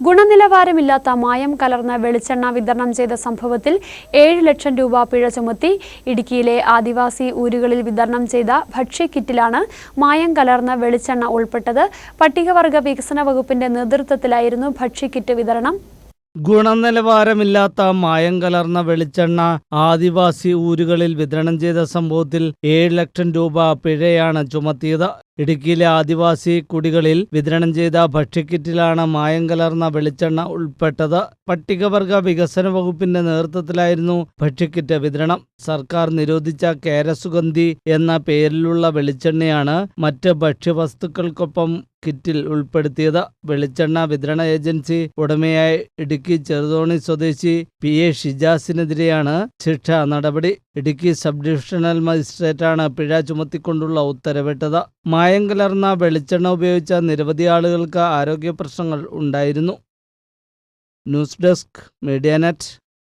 ഗുണനിലവാരമില്ലാത്ത മായം കലർന്ന വെളിച്ചെണ്ണ വിതരണം ചെയ്ത സംഭവത്തിൽ ഏഴ് ലക്ഷം രൂപ പിഴ ചുമത്തി ഇടുക്കിയിലെ ആദിവാസി ഊരുകളിൽ വിതരണം ചെയ്ത ഭക്ഷ്യക്കിറ്റിലാണ് മായം കലർന്ന വെളിച്ചെണ്ണ ഉൾപ്പെട്ടത്. പട്ടികവർഗ വികസന വകുപ്പിന്റെ നേതൃത്വത്തിലായിരുന്നു ഭക്ഷ്യക്കിറ്റ് വിതരണം. ഗുണനിലവാരമില്ലാത്ത മായം കലർന്ന വെളിച്ചെണ്ണ ആദിവാസി ഊരുകളിൽ വിതരണം ചെയ്ത സംഭവത്തിൽ ഏഴ് ലക്ഷം രൂപ പിഴയാണ് ചുമത്തിയത്. ഇടുക്കിയിലെ ആദിവാസി കുടികളിൽ വിതരണം ചെയ്ത ഭക്ഷ്യക്കിറ്റിലാണ് മായം കലർന്ന വെളിച്ചെണ്ണ ഉൾപ്പെട്ടത്. പട്ടികവർഗ വികസന വകുപ്പിന്റെ നേതൃത്വത്തിലായിരുന്നു ഭക്ഷ്യക്കിറ്റ് വിതരണം. സർക്കാർ നിരോധിച്ച കേരസുഗന്ധി എന്ന പേരിലുള്ള വെളിച്ചെണ്ണയാണ് മറ്റ് ഭക്ഷ്യവസ്തുക്കൾക്കൊപ്പം കിറ്റിൽ ഉൾപ്പെടുത്തിയത്. വെളിച്ചെണ്ണ വിതരണ ഏജൻസി ഉടമയായ ഇടുക്കി ചെറുതോണി സ്വദേശി പി എ ഷിജാസിനെതിരെയാണ് ശിക്ഷാ നടപടി. ഇടുക്കി സബ് ഡിവിഷണൽ മജിസ്ട്രേറ്റാണ് പിഴ ചുമത്തിക്കൊണ്ടുള്ള ഉത്തരവിട്ടത്. മായം കലർന്ന വെളിച്ചെണ്ണ ഉപയോഗിച്ച നിരവധി ആളുകൾക്ക് ആരോഗ്യ പ്രശ്നങ്ങൾ ഉണ്ടായിരുന്നു. News desk media net.